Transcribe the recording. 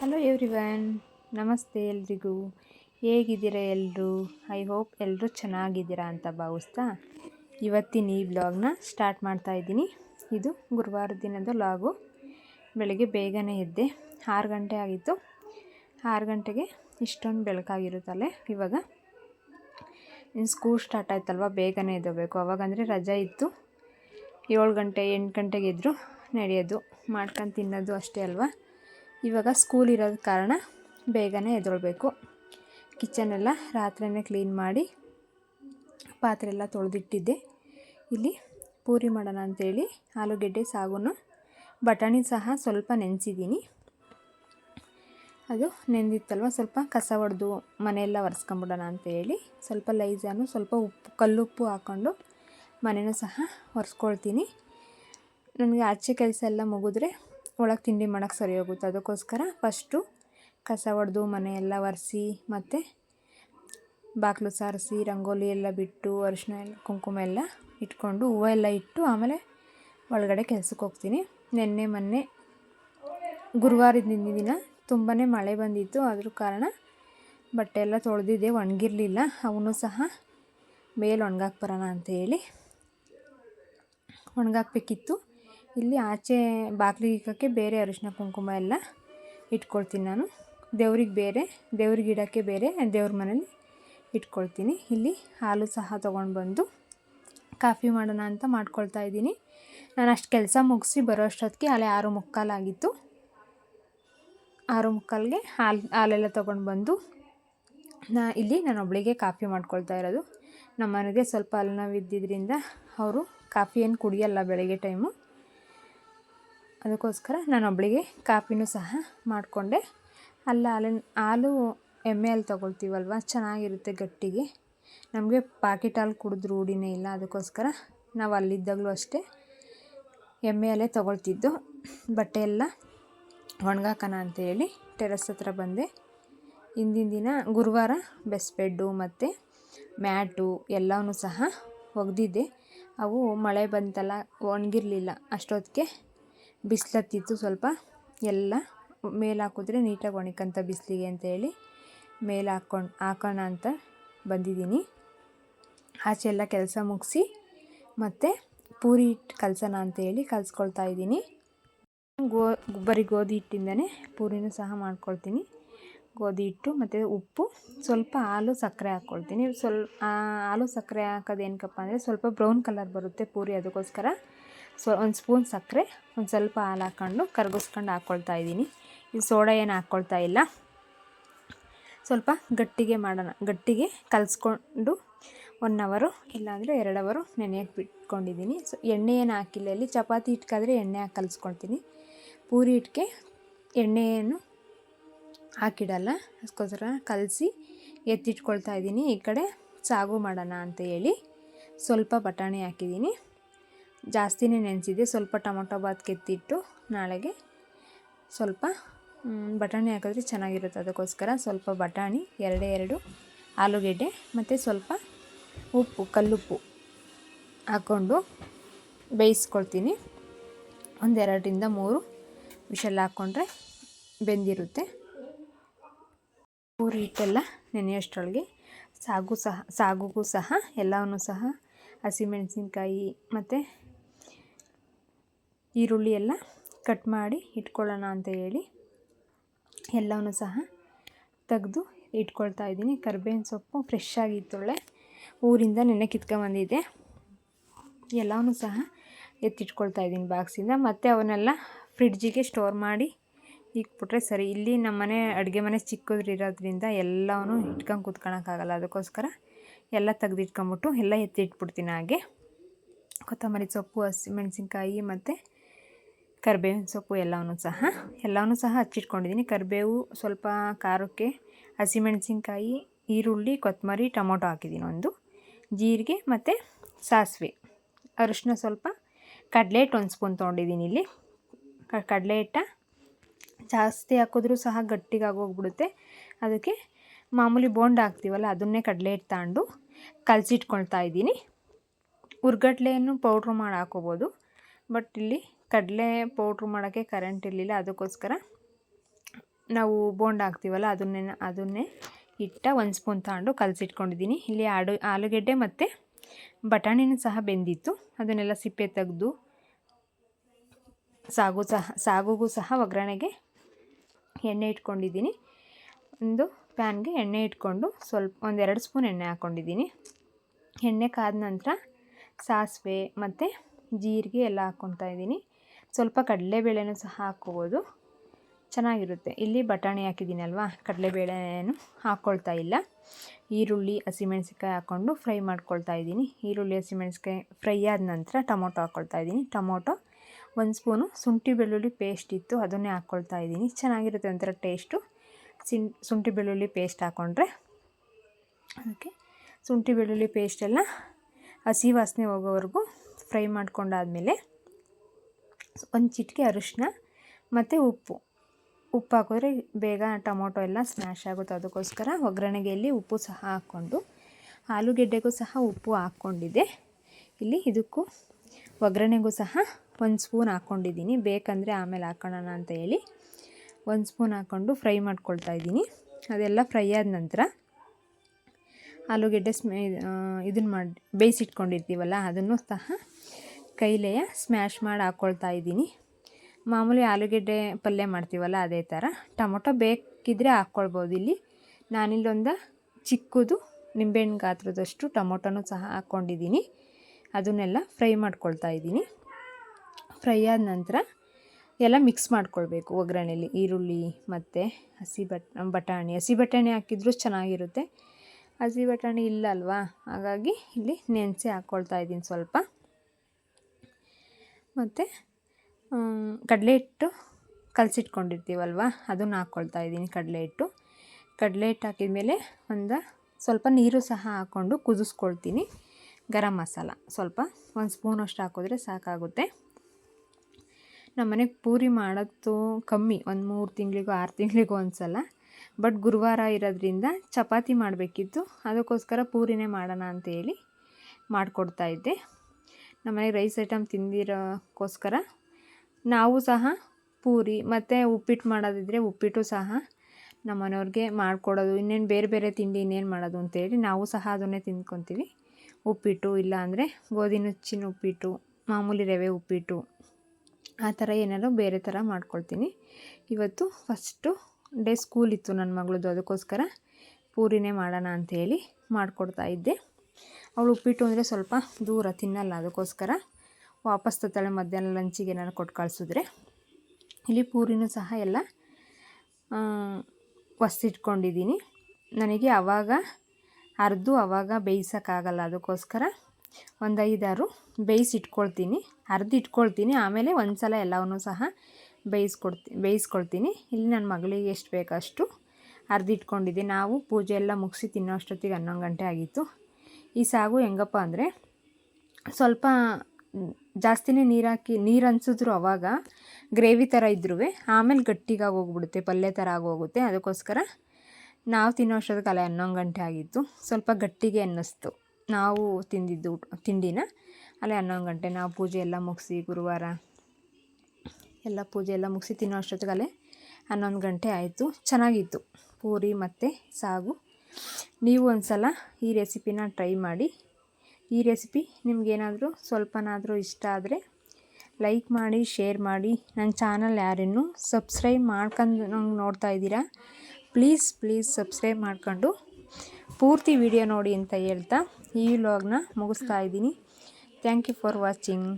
Hello everyone ನಮಸ್ತೆ ಎಲ್ರಿಗೂ. ಹೇಗಿದ್ದೀರಾ ಎಲ್ಲರೂ ಐ ಹೋಪ್ ಎಲ್ಲರೂ ಚೆನ್ನಾಗಿದ್ದೀರಾ ಅಂತ ಭಾವಿಸ್ತಾ ಇವತ್ತಿನ ಈ ಬ್ಲಾಗ್ನ ಸ್ಟಾರ್ಟ್ ಮಾಡ್ತಾ ಇದ್ದೀನಿ. ಇದು ಗುರುವಾರ ದಿನದ ಲಾಗು ಬೆಳಗ್ಗೆ ಬೇಗನೆ ಎದ್ದೆ. ಆರು ಗಂಟೆ ಆಗಿತ್ತು. ಆರು ಗಂಟೆಗೆ ಇಷ್ಟೊಂದು ಬೆಳಕಾಗಿರುತ್ತಲ್ಲೇ ಇವಾಗ. ಇನ್ನು ಸ್ಕೂಲ್ ಸ್ಟಾರ್ಟ್ ಆಯ್ತಲ್ವ? ಬೇಗನೆ ಎದ್ದೋಬೇಕು ಅವಾಗಂದರೆ ರಜೆ ಇತ್ತು. ಏಳು ಗಂಟೆ ಎಂಟು ಗಂಟೆಗೆ ಎದ್ದರು ನಡೆಯೋದು. ಮಾಡ್ಕೊಂಡು ತಿನ್ನೋದು ಅಷ್ಟೇ ಅಲ್ವಾ? ಇವಾಗ ಸ್ಕೂಲ್ ಇರೋದ ಕಾರಣ ಬೇಗನೆ ಎದ್ದೊಳ್ಬೇಕು. ಕಿಚನೆಲ್ಲ ರಾತ್ರಿಯೇ ಕ್ಲೀನ್ ಮಾಡಿ ಪಾತ್ರೆ ಎಲ್ಲ ತೊಳೆದಿಟ್ಟಿದ್ದೆ. ಇಲ್ಲಿ ಪೂರಿ ಮಾಡೋಣ ಅಂಥೇಳಿ ಆಲೂಗೆಡ್ಡೆ, ಸಾಗುನು, ಬಟಾಣಿ ಸಹ ಸ್ವಲ್ಪ ನೆನೆಸಿದ್ದೀನಿ. ಅದು ನೆಂದಿತ್ತಲ್ವ ಸ್ವಲ್ಪ ಕಸ ಹೊಡೆದು ಮನೆಯೆಲ್ಲ ಒರೆಸ್ಕೊಂಬಿಡೋಣ ಅಂತೇಳಿ ಸ್ವಲ್ಪ ಲೈಜಾನು, ಸ್ವಲ್ಪ ಉಪ್ಪು, ಕಲ್ಲುಪ್ಪು ಹಾಕ್ಕೊಂಡು ಮನೆಯೂ ಸಹ ಒರೆಸ್ಕೊಳ್ತೀನಿ. ನನಗೆ ಆಚೆ ಕೆಲಸ ಎಲ್ಲ ಮುಗಿದ್ರೆ ಒಳಗೆ ತಿಂಡಿ ಮಾಡೋಕ್ಕೆ ಸರಿ ಹೋಗುತ್ತೆ. ಅದಕ್ಕೋಸ್ಕರ ಫಸ್ಟು ಕಸ ಹೊಡೆದು ಮನೆಯೆಲ್ಲ ಒರೆಸಿ ಮತ್ತು ಬಾಗಿಲು ಸಾರಿಸಿ, ರಂಗೋಲಿ ಎಲ್ಲ ಬಿಟ್ಟು ಅರಿಶಿನ ಎಲ್ಲ ಕುಂಕುಮ ಎಲ್ಲ ಇಟ್ಕೊಂಡು ಹೂವು ಎಲ್ಲ ಇಟ್ಟು ಆಮೇಲೆ ಒಳಗಡೆ ಕೆಲಸಕ್ಕೆ ಹೋಗ್ತೀನಿ. ನಿನ್ನೆ, ಮೊನ್ನೆ ಗುರುವಾರದಿಂದ ದಿನ ತುಂಬಾ ಮಳೆ ಬಂದಿತ್ತು. ಅದ್ರ ಕಾರಣ ಬಟ್ಟೆ ಎಲ್ಲ ತೊಳೆದಿದ್ದೆ, ಒಣಗಿರಲಿಲ್ಲ. ಅವನು ಸಹ ಮೇಲೆ ಒಣಗಾಕ್ ಬರೋಣ ಅಂತ ಹೇಳಿ ಒಣಗಾಕ್ಬೇಕಿತ್ತು. ಇಲ್ಲಿ ಆಚೆ ಬಾಗಿಲಿಗೆ ಬೇರೆ ಅರಿಶಿನ ಕುಂಕುಮ ಎಲ್ಲ ಇಟ್ಕೊಳ್ತೀನಿ ನಾನು. ದೇವ್ರಿಗೆ ಬೇರೆ ದೇವ್ರಿಗೆ ಇಡೋಕ್ಕೆ ಬೇರೆ, ದೇವ್ರ ಮನೇಲಿ ಇಟ್ಕೊಳ್ತೀನಿ. ಇಲ್ಲಿ ಹಾಲು ಸಹ ತೊಗೊಂಡು ಬಂದು ಕಾಫಿ ಮಾಡೋಣ ಅಂತ ಮಾಡ್ಕೊಳ್ತಾ ಇದ್ದೀನಿ. ನಾನು ಅಷ್ಟು ಕೆಲಸ ಮುಗಿಸಿ ಬರೋ ಅಷ್ಟೊತ್ತಿಗೆ ಅಲ್ಲೇ ಆರು ಮುಕ್ಕಾಲಾಗಿತ್ತು ಆರು ಮುಕ್ಕಾಲಿಗೆ ಹಾಲು, ಹಾಲೆಲ್ಲ ತೊಗೊಂಡು ಬಂದು ನಾ ಇಲ್ಲಿ ನಾನು ಒಬ್ಬಳಿಗೆ ಕಾಫಿ ಮಾಡ್ಕೊಳ್ತಾ ಇರೋದು. ನಮ್ಮ ಮನೆಗೆ ಸ್ವಲ್ಪ ಇದ್ದಿದ್ದರಿಂದ ಅವರು ಕಾಫಿ ಏನು ಕುಡಿಯಲ್ಲ ಬೆಳಗ್ಗೆ ಟೈಮು. ಅದಕ್ಕೋಸ್ಕರ ನಾನು ಒಬ್ಬಳಿಗೆ ಕಾಫಿನೂ ಸಹ ಮಾಡಿಕೊಂಡೆ. ಅಲ್ಲ ಹಾಲಿನ ಹಾಲು ಎಮ್ಮೆ ಹಾಲು ತೊಗೊಳ್ತೀವಲ್ವ? ಚೆನ್ನಾಗಿರುತ್ತೆ ಗಟ್ಟಿಗೆ. ನಮಗೆ ಪಾಕೆಟ್ ಹಾಲು ಕುಡಿದು ರೂಢಿನೇ ಇಲ್ಲ. ಅದಕ್ಕೋಸ್ಕರ ನಾವು ಅಲ್ಲಿದ್ದಾಗಲೂ ಅಷ್ಟೇ ಎಮ್ಮೆ ಹಾಲೇ ತೊಗೊಳ್ತಿದ್ದು. ಬಟ್ಟೆ ಎಲ್ಲ ಒಣಗಾಕೋಣ ಅಂತೇಳಿ ಟೆರಸ್ ಹತ್ರ ಬಂದೆ. ಹಿಂದಿನ ದಿನ ಗುರುವಾರ ಬೆಸ್ ಬೆಡ್ಡು ಮತ್ತು ಮ್ಯಾಟು ಎಲ್ಲವೂ ಸಹ ಒಗೆದಿದ್ದೆ. ಅವು ಮಳೆ ಬಂತಲ್ಲ, ಒಣಗಿರಲಿಲ್ಲ ಅಷ್ಟೊತ್ತಿಗೆ. ಬಿಸಿಲತ್ತಿತ್ತು ಸ್ವಲ್ಪ. ಎಲ್ಲ ಮೇಲೆ ಹಾಕಿದ್ರೆ ನೀಟಾಗಿ ಒಣಕಂತ ಬಿಸಿಲಿಗೆ ಅಂತೇಳಿ ಮೇಲೆ ಹಾಕ್ಕೊಂಡು ಹಾಕೋಣ ಅಂತ ಬಂದಿದ್ದೀನಿ. ಆಚೆ ಎಲ್ಲ ಕೆಲಸ ಮುಗಿಸಿ ಮತ್ತು ಪೂರಿ ಹಿಟ್ಟು ಕಲಸೋಣ ಅಂತೇಳಿ ಕಲಿಸ್ಕೊಳ್ತಾ ಇದ್ದೀನಿ. ಗೋ ಬರೀ ಗೋಧಿ ಹಿಟ್ಟಿಂದನೇ ಪೂರಿನೂ ಸಹ ಮಾಡ್ಕೊಳ್ತೀನಿ. ಗೋಧಿ ಹಿಟ್ಟು ಮತ್ತು ಉಪ್ಪು, ಸ್ವಲ್ಪ ಹಾಲು ಸಕ್ಕರೆ ಹಾಕ್ಕೊಳ್ತೀನಿ. ಸ್ವಲ್ಪ ಹಾಲು ಸಕ್ಕರೆ ಹಾಕೋದು ಏನಕ್ಕಪ್ಪ ಅಂದರೆ ಸ್ವಲ್ಪ ಬ್ರೌನ್ ಕಲರ್ ಬರುತ್ತೆ ಪೂರಿ ಅದಕ್ಕೋಸ್ಕರ. ಸೊ ಒಂದು ಸ್ಪೂನ್ ಸಕ್ಕರೆ, ಒಂದು ಸ್ವಲ್ಪ ಹಾಲು ಹಾಕ್ಕೊಂಡು ಕರಗಿಸ್ಕೊಂಡು ಹಾಕ್ಕೊಳ್ತಾ ಇದ್ದೀನಿ. ಈ ಸೋಡಾ ಏನು ಹಾಕ್ಕೊಳ್ತಾ ಇಲ್ಲ. ಸ್ವಲ್ಪ ಗಟ್ಟಿಗೆ ಮಾಡೋಣ, ಗಟ್ಟಿಗೆ ಕಲಿಸ್ಕೊಂಡು ಒನ್ ಅವರು ಇಲ್ಲಾಂದರೆ ಎರಡು ಅವರು ನೆನೆಯಕ್ಕೆ ಬಿಟ್ಕೊಂಡಿದ್ದೀನಿ. ಸೊ ಎಣ್ಣೆ ಏನು ಹಾಕಿಲ್ಲ ಇಲ್ಲಿ. ಚಪಾತಿ ಇಟ್ಕಾದ್ರೆ ಎಣ್ಣೆ ಹಾಕಿ ಕಲಿಸ್ಕೊಳ್ತೀನಿ. ಪೂರಿ ಇಟ್ಕೆ ಎಣ್ಣೆಯನ್ನು ಹಾಕಿಡಲ್ಲ, ಅದಕ್ಕೋಸ್ಕರ ಕಲಸಿ ಎತ್ತಿಟ್ಕೊಳ್ತಾ ಇದ್ದೀನಿ. ಈ ಕಡೆ ಸಾಗು ಮಾಡೋಣ ಅಂತ ಹೇಳಿ ಸ್ವಲ್ಪ ಬಟಾಣಿ ಹಾಕಿದ್ದೀನಿ. ಜಾಸ್ತಿನೇ ನೆನೆಸಿದೆ ಸ್ವಲ್ಪ ಟೊಮೊಟೊ ಬಾತ್ ಕೆತ್ತಿಟ್ಟು ನಾಳೆಗೆ ಸ್ವಲ್ಪ ಬಟಾಣಿ ಹಾಕಿದ್ರೆ ಚೆನ್ನಾಗಿರುತ್ತೆ ಅದಕ್ಕೋಸ್ಕರ. ಸ್ವಲ್ಪ ಬಟಾಣಿ, ಎರಡೇ ಎರಡು ಆಲೂಗೆಡ್ಡೆ ಮತ್ತು ಸ್ವಲ್ಪ ಉಪ್ಪು, ಕಲ್ಲುಪ್ಪು ಹಾಕ್ಕೊಂಡು ಬೇಯಿಸ್ಕೊಳ್ತೀನಿ. ಒಂದೆರಡರಿಂದ ಮೂರು ವಿಷಲ್ ಹಾಕ್ಕೊಂಡ್ರೆ ಬೆಂದಿರುತ್ತೆ. ಮೂರು ಹಿಟ್ಟೆಲ್ಲ ನೆನೆಯೋಷ್ಟರೊಳಗೆ ಸಾಗು ಸಹ, ಸಾಗುಗೂ ಸಹ, ಎಲ್ಲವನ್ನೂ ಸಹ ಹಸಿಮೆಣಸಿನ್ಕಾಯಿ ಮತ್ತು ಈರುಳ್ಳಿ ಎಲ್ಲ ಕಟ್ ಮಾಡಿ ಇಟ್ಕೊಳ್ಳೋಣ ಅಂತ ಹೇಳಿ ಎಲ್ಲವನ್ನೂ ಸಹ ತೆಗೆದು ಇಟ್ಕೊಳ್ತಾ ಇದ್ದೀನಿ. ಕರ್ಬೇವಿನ ಸೊಪ್ಪು ಫ್ರೆಶ್ ಆಗಿತ್ತೊಳ್ಳೆ ಊರಿಂದ ನೆನೆ ಕಿತ್ಕೊಂಬಂದಿದ್ದೆ. ಎಲ್ಲವೂ ಸಹ ಎತ್ತಿಟ್ಕೊಳ್ತಾ ಇದ್ದೀನಿ ಬಾಕ್ಸಿಂದ ಮತ್ತು ಅವನ್ನೆಲ್ಲ ಫ್ರಿಡ್ಜಿಗೆ ಸ್ಟೋರ್ ಮಾಡಿ ಇಕ್ಬಿಟ್ರೆ ಸರಿ. ಇಲ್ಲಿ ನಮ್ಮ ಮನೆ, ಅಡುಗೆ ಮನೆ ಚಿಕ್ಕದ್ರಿರೋದ್ರಿಂದ ಎಲ್ಲವೂ ಇಟ್ಕೊಂಡು ಕೂತ್ಕೊಳಕ್ಕಾಗಲ್ಲ. ಅದಕ್ಕೋಸ್ಕರ ಎಲ್ಲ ತೆಗೆದಿಟ್ಕೊಂಬಿಟ್ಟು ಎಲ್ಲ ಎತ್ತಿಟ್ಬಿಡ್ತೀನಿ ಹಾಗೆ. ಕೊತ್ತಂಬರಿ ಸೊಪ್ಪು ಹಸಿಮೆಣ್ಸಿನ್ಕಾಯಿ ಮತ್ತು ಕರಿಬೇವಿನ ಸೊಪ್ಪು ಎಲ್ಲವೂ ಸಹ ಎಲ್ಲವೂ ಸಹ ಹಚ್ಚಿಟ್ಕೊಂಡಿದ್ದೀನಿ ಕರಿಬೇವು ಸ್ವಲ್ಪ ಖಾರಕ್ಕೆ ಹಸಿಮೆಣಸಿನ್ಕಾಯಿ, ಈರುಳ್ಳಿ ಕೊತ್ತಂಬರಿ ಟೊಮೊಟೊ ಹಾಕಿದ್ದೀನಿ ಒಂದು. ಜೀರಿಗೆ ಮತ್ತು ಸಾಸಿವೆ. ಅರಿಶಿನ ಸ್ವಲ್ಪ ಕಡಲೆ ಹಿಟ್ಟು ಒಂದು ಸ್ಪೂನ್ ತೊಗೊಂಡಿದ್ದೀನಿ ಇಲ್ಲಿ. ಕಡಲೆ ಹಿಟ್ಟ ಜಾಸ್ತಿ ಹಾಕಿದ್ರೂ ಸಹ ಗಟ್ಟಿಗಾಗೋಗ್ಬಿಡುತ್ತೆ ಅದಕ್ಕೆ ಮಾಮೂಲಿ ಬೋಂಡ ಹಾಕ್ತೀವಲ್ಲ, ಅದನ್ನೇ ಕಡಲೆ ಹಿಟ್ಟು ತಗೊಂಡು ಕಲಸಿಟ್ಕೊಳ್ತಾ ಇದ್ದೀನಿ ಉರ್ಗಡ್ಲೆಯನ್ನು ಪೌಡ್ರ್ ಮಾಡಿ ಹಾಕೋಬೋದು. ಬಟ್ ಇಲ್ಲಿ ಕಡಲೆ ಪೌಡ್ರ್ ಮಾಡೋಕ್ಕೆ ಕರೆಂಟ್ ಇರಲಿಲ್ಲ. ಅದಕ್ಕೋಸ್ಕರ ನಾವು ಬೋಂಡ ಹಾಕ್ತೀವಲ್ಲ, ಅದನ್ನೇ ಅದನ್ನೇ ಇಟ್ಟ ಒಂದು ಸ್ಪೂನ್ ತಗೊಂಡು ಕಲಸಿಟ್ಕೊಂಡಿದ್ದೀನಿ. ಇಲ್ಲಿ ಆಡು, ಆಲೂಗೆಡ್ಡೆ ಮತ್ತು ಬಟಾಣಿನೂ ಸಹ ಬೆಂದಿತ್ತು. ಅದನ್ನೆಲ್ಲ ಸಿಪ್ಪೆ ತೆಗೆದು ಸಾಗು ಸಹ, ಸಾಗುಗೂ ಸಹ ಒಗ್ಗರಣೆಗೆ ಎಣ್ಣೆ ಇಟ್ಕೊಂಡಿದ್ದೀನಿ. ಒಂದು ಪ್ಯಾನ್ಗೆ ಎಣ್ಣೆ ಇಟ್ಕೊಂಡು ಸ್ವಲ್ಪ, ಒಂದೆರಡು ಸ್ಪೂನ್ ಎಣ್ಣೆ ಹಾಕ್ಕೊಂಡಿದ್ದೀನಿ ಎಣ್ಣೆ ಕಾದ ನಂತರ ಸಾಸಿವೆ ಮತ್ತು ಜೀರಿಗೆ ಎಲ್ಲ ಹಾಕ್ಕೊತಾ ಇದ್ದೀನಿ. ಸ್ವಲ್ಪ ಕಡಲೆಬೇಳೆನೂ ಸಹ ಹಾಕ್ಕೋಬೋದು ಚೆನ್ನಾಗಿರುತ್ತೆ. ಇಲ್ಲಿ ಬಟಾಣಿ ಹಾಕಿದ್ದೀನಲ್ವ? ಕಡಲೆಬೇಳೆನೂ ಹಾಕ್ಕೊಳ್ತಾ ಇಲ್ಲ. ಈರುಳ್ಳಿ ಹಸಿಮೆಣಸಿಕಾಯಿ ಹಾಕ್ಕೊಂಡು ಫ್ರೈ ಮಾಡ್ಕೊಳ್ತಾ ಇದ್ದೀನಿ. ಈರುಳ್ಳಿ ಹಸಿಮೆಣಸಿಕಾಯಿ ಫ್ರೈ ಆದ ನಂತರ ಟೊಮೊಟೊ ಹಾಕ್ಕೊಳ್ತಾ ಇದ್ದೀನಿ. ಟೊಮೊಟೊ ಒಂದು ಸ್ಪೂನು ಶುಂಠಿ ಬೆಳ್ಳುಳ್ಳಿ ಪೇಸ್ಟ್ ಇತ್ತು, ಅದನ್ನೇ ಹಾಕ್ಕೊಳ್ತಾ ಇದ್ದೀನಿ. ಚೆನ್ನಾಗಿರುತ್ತೆ ಒಂಥರ ಟೇಸ್ಟು. ಸಿನ್ ಶುಂಠಿ ಬೆಳ್ಳುಳ್ಳಿ ಪೇಸ್ಟ್ ಹಾಕ್ಕೊಂಡ್ರೆ ಅದಕ್ಕೆ ಶುಂಠಿ ಬೆಳ್ಳುಳ್ಳಿ ಪೇಸ್ಟೆಲ್ಲ ಹಸಿ ವಾಸನೆ ಹೋಗೋವರೆಗೂ ಫ್ರೈ ಮಾಡ್ಕೊಂಡಾದಮೇಲೆ ಒಂದು ಚಿಟಿಕೆ ಅರಿಶಿನ ಮತ್ತು ಉಪ್ಪು. ಉಪ್ಪು ಹಾಕಿದ್ರೆ ಬೇಗ ಟೊಮೊಟೊ ಎಲ್ಲ ಸ್ಮ್ಯಾಶ್ ಆಗುತ್ತೆ. ಅದಕ್ಕೋಸ್ಕರ ಒಗ್ಗರಣೆಗೆಯಲ್ಲಿ ಉಪ್ಪು ಸಹ ಹಾಕ್ಕೊಂಡು, ಆಲೂಗೆಡ್ಡೆಗೂ ಸಹ ಉಪ್ಪು ಹಾಕ್ಕೊಂಡಿದ್ದೆ. ಇಲ್ಲಿ ಇದಕ್ಕೂ ಒಗ್ಗರಣೆಗೂ ಸಹ ಒಂದು ಸ್ಪೂನ್ ಹಾಕ್ಕೊಂಡಿದ್ದೀನಿ. ಬೇಕಂದರೆ ಆಮೇಲೆ ಹಾಕ್ಕೊಳ್ಳೋಣ ಅಂತ ಹೇಳಿ ಒಂದು ಸ್ಪೂನ್ ಹಾಕ್ಕೊಂಡು ಫ್ರೈ ಮಾಡ್ಕೊಳ್ತಾ ಇದ್ದೀನಿ. ಅದೆಲ್ಲ ಫ್ರೈ ಆದ ನಂತರ ಆಲೂಗೆಡ್ಡೆ ಸ್ಮೇ ಇದನ್ನು ಮಾಡಿ, ಬೇಯಿಸಿಟ್ಕೊಂಡಿರ್ತೀವಲ್ಲ, ಅದನ್ನು ಸಹ ಕೈಲೆಯ ಸ್ಮ್ಯಾಶ್ ಮಾಡಿ ಹಾಕ್ಕೊಳ್ತಾ ಇದ್ದೀನಿ. ಮಾಮೂಲಿ ಆಲೂಗೆಡ್ಡೆ ಪಲ್ಯ ಮಾಡ್ತೀವಲ್ಲ, ಅದೇ ಥರ ಟೊಮೊಟೊ ಬೇಕಿದ್ದರೆ ಹಾಕ್ಕೊಳ್ಬೋದು ಇಲ್ಲಿ. ನಾನಿಲ್ಲೊಂದು ಚಿಕ್ಕದು ನಿಂಬೆಹಣ್ಣು ಗಾತ್ರದಷ್ಟು ಟೊಮೊಟೊನೂ ಸಹ ಹಾಕ್ಕೊಂಡಿದ್ದೀನಿ ಅದನ್ನೆಲ್ಲ ಫ್ರೈ ಮಾಡ್ಕೊಳ್ತಾ ಇದ್ದೀನಿ. ಫ್ರೈ ಆದ ನಂತರ ಎಲ್ಲ ಮಿಕ್ಸ್ ಮಾಡ್ಕೊಳ್ಬೇಕು ಒಗ್ಗರಣೆಯಲ್ಲಿ ಈರುಳ್ಳಿ ಮತ್ತು ಹಸಿ ಬಟ್, ಬಟಾಣಿ. ಹಸಿ ಬಟಾಣಿ ಹಾಕಿದ್ರೂ ಚೆನ್ನಾಗಿರುತ್ತೆ. ಹಸಿ ಬಟಾಣಿ ಇಲ್ಲ ಅಲ್ವಾ ಹಾಗಾಗಿ ಇಲ್ಲಿ ನೆನೆಸಿ ಹಾಕ್ಕೊಳ್ತಾ ಇದ್ದೀನಿ ಸ್ವಲ್ಪ. ಮತ್ತು ಕಡಲೆ ಹಿಟ್ಟು ಕಲಸಿಟ್ಕೊಂಡಿರ್ತೀವಲ್ವ? ಅದನ್ನು ಹಾಕ್ಕೊಳ್ತಾ ಇದ್ದೀನಿ ಕಡಲೆ ಹಿಟ್ಟು. ಕಡಲೆ ಹಿಟ್ಟು ಹಾಕಿದ ಮೇಲೆ ಒಂದು ಸ್ವಲ್ಪ ನೀರು ಸಹ ಹಾಕ್ಕೊಂಡು ಕುದಿಸ್ಕೊಳ್ತೀನಿ. ಗರಂ ಮಸಾಲ. ಸ್ವಲ್ಪ ಒಂದು ಸ್ಪೂನ್ ಅಷ್ಟು ಹಾಕಿದ್ರೆ ಸಾಕಾಗುತ್ತೆ. ನಮ್ಮ ಮನೆಗೆ ಪೂರಿ ಮಾಡೋದು ಕಮ್ಮಿ. ಒಂದು ಮೂರು ತಿಂಗಳಿಗೂ, ಆರು ತಿಂಗಳಿಗೂ ಒಂದು ಸಲ ಬಟ್ ಗುರುವಾರ ಇರೋದ್ರಿಂದ ಚಪಾತಿ ಮಾಡಬೇಕಿತ್ತು. ಅದಕ್ಕೋಸ್ಕರ ಪೂರಿನೇ ಮಾಡೋಣ ಅಂತೇಳಿ ಮಾಡಿಕೊಡ್ತಾಯಿದ್ದೆ ನಮ್ಮನೆಗೆ ರೈಸ್ ಐಟಮ್ ತಿಂದಿರೋಕ್ಕೋಸ್ಕರ ನಾವು ಸಹ ಪೂರಿ ಮತ್ತು ಉಪ್ಪಿಟ್ಟು ಮಾಡೋದಿದ್ರೆ ಉಪ್ಪಿಟ್ಟು ಸಹ ನಮ್ಮನೆಯವ್ರಿಗೆ ಮಾಡಿಕೊಡೋದು, ಇನ್ನೇನು ಬೇರೆ ಬೇರೆ ತಿಂಡಿ ಇನ್ನೇನು ಮಾಡೋದು ಅಂತೇಳಿ ನಾವು ಸಹ ಅದನ್ನೇ ತಿಂದ್ಕೊತೀವಿ. ಉಪ್ಪಿಟ್ಟು ಇಲ್ಲ ಅಂದರೆ ಗೋಧಿ ನುಚ್ಚಿನ ಉಪ್ಪಿಟ್ಟು, ಮಾಮೂಲಿ ರವೆ ಉಪ್ಪಿಟ್ಟು, ಆ ಥರ ಏನಾದ್ರು ಬೇರೆ ಥರ ಮಾಡ್ಕೊಳ್ತೀನಿ. ಇವತ್ತು ಫಸ್ಟು ಡೇ ಸ್ಕೂಲ್ ಇತ್ತು ನನ್ನ ಮಗಳದ್ದು, ಅದಕ್ಕೋಸ್ಕರ ಪೂರಿನೇ ಮಾಡೋಣ ಅಂಥೇಳಿ ಇದ್ದೆ. ಅವಳು ಉಪ್ಪಿಟ್ಟು ಅಂದರೆ ಸ್ವಲ್ಪ ದೂರ ತಿನ್ನಲ್ಲ, ಅದಕ್ಕೋಸ್ಕರ ವಾಪಸ್ ತತ್ತಾಳೆ ಮಧ್ಯಾಹ್ನ ಲಂಚಿಗೆ ಏನಾರು ಕೊಟ್ಟು ಕಳಿಸಿದ್ರೆ. ಇಲ್ಲಿ ಪೂರಿನೂ ಸಹ ಎಲ್ಲ ಒಸಿಟ್ಕೊಂಡಿದ್ದೀನಿ ನನಗೆ ಆವಾಗ ಅರ್ದು ಆವಾಗ ಬೇಯಿಸೋಕ್ಕಾಗಲ್ಲ, ಅದಕ್ಕೋಸ್ಕರ ಒಂದು ಐದಾರು ಬೇಯಿಸಿಟ್ಕೊಳ್ತೀನಿ ಅರ್ದು ಇಟ್ಕೊಳ್ತೀನಿ ಆಮೇಲೆ ಒಂದು ಸಲ ಎಲ್ಲವನ್ನೂ ಸಹ ಬೇಯಿಸ್ಕೊಡ್ತಿ, ಬೇಯಿಸ್ಕೊಳ್ತೀನಿ. ಇಲ್ಲಿ ನನ್ನ ಮಗಳಿಗೆ ಎಷ್ಟು ಬೇಕಷ್ಟು ಅರ್ದಿಟ್ಕೊಂಡಿದ್ದೆ. ನಾವು ಪೂಜೆ ಎಲ್ಲ ಮುಗಿಸಿ ತಿನ್ನೋ ಅಷ್ಟೊತ್ತಿಗೆ ಹನ್ನೊಂದು ಗಂಟೆ ಆಗಿತ್ತು. ಈ ಸಾಗು ಹೆಂಗಪ್ಪ ಅಂದರೆ ಸ್ವಲ್ಪ ಜಾಸ್ತಿನೇ ನೀರು ಹಾಕಿ, ನೀರು ಅನ್ಸಿದ್ರು ಅವಾಗ ಗ್ರೇವಿ ಥರ ಇದ್ರೂ ಆಮೇಲೆ ಗಟ್ಟಿಗಾಗಿ ಹೋಗ್ಬಿಡುತ್ತೆ, ಪಲ್ಯ ಥರ ಆಗೋಗುತ್ತೆ ಅದಕ್ಕೋಸ್ಕರ ನಾವು ತಿನ್ನೋ ಅಷ್ಟೊತ್ತಿಗೆ ಅಲ್ಲೇ ಹನ್ನೊಂದು ಗಂಟೆ ಆಗಿತ್ತು. ಸ್ವಲ್ಪ ಗಟ್ಟಿಗೆ ಅನ್ನಿಸ್ತು. ನಾವು ತಿಂದಿದ್ದು, ತಿಂಡಿನ ಅಲ್ಲೇ ಹನ್ನೊಂದು ಗಂಟೆ ನಾವು ಪೂಜೆ ಎಲ್ಲ ಮುಗಿಸಿ ಗುರುವಾರ ಎಲ್ಲ ಪೂಜೆ ಎಲ್ಲ ಮುಗಿಸಿ ತಿನ್ನೋ ಅಷ್ಟೊತ್ತಿಗಲ್ಲೇ ಹನ್ನೊಂದು ಗಂಟೆ ಆಯಿತು. ಚೆನ್ನಾಗಿತ್ತು ಪೂರಿ ಮತ್ತು ಸಾಗು. ನೀವು ಒಂದು ಸಲ ಈ ರೆಸಿಪಿನ ಟ್ರೈ ಮಾಡಿ. ಈ ರೆಸಿಪಿ ನಿಮಗೇನಾದರೂ ಸ್ವಲ್ಪನಾದರೂ ಇಷ್ಟ ಆದರೆ ಲೈಕ್ ಮಾಡಿ, ಶೇರ್ ಮಾಡಿ. ನನ್ನ ಚಾನಲ್ ಯಾರನ್ನು ಸಬ್ಸ್ಕ್ರೈಬ್ ಮಾಡ್ಕೊಂಡು ನಂಗೆ ನೋಡ್ತಾ ಇದ್ದೀರಾ? ಪ್ಲೀಸ್ ಪ್ಲೀಸ್ ಸಬ್ಸ್ಕ್ರೈಬ್ ಮಾಡ್ಕೊಂಡು. ಪೂರ್ತಿ ವಿಡಿಯೋ ನೋಡಿ ಅಂತ ಹೇಳ್ತಾ ಈ ವ್ಲಾಗ್ನ ಮುಗಿಸ್ತಾ ಇದ್ದೀನಿ. Thank you for watching.